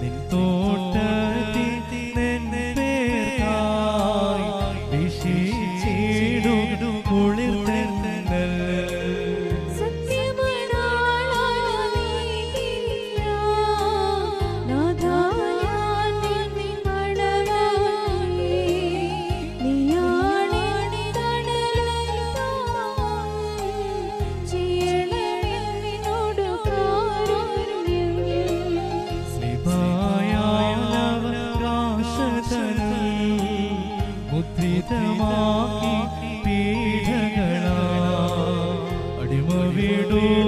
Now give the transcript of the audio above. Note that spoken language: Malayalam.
നിൻ തോട്ടത്തിൽ നിന്നെ പേർക്കായി വിശേഷിച്ചിടും മുദ്രിതമാക്കി പീഠകളാ അടിമ വീടൂർത്തി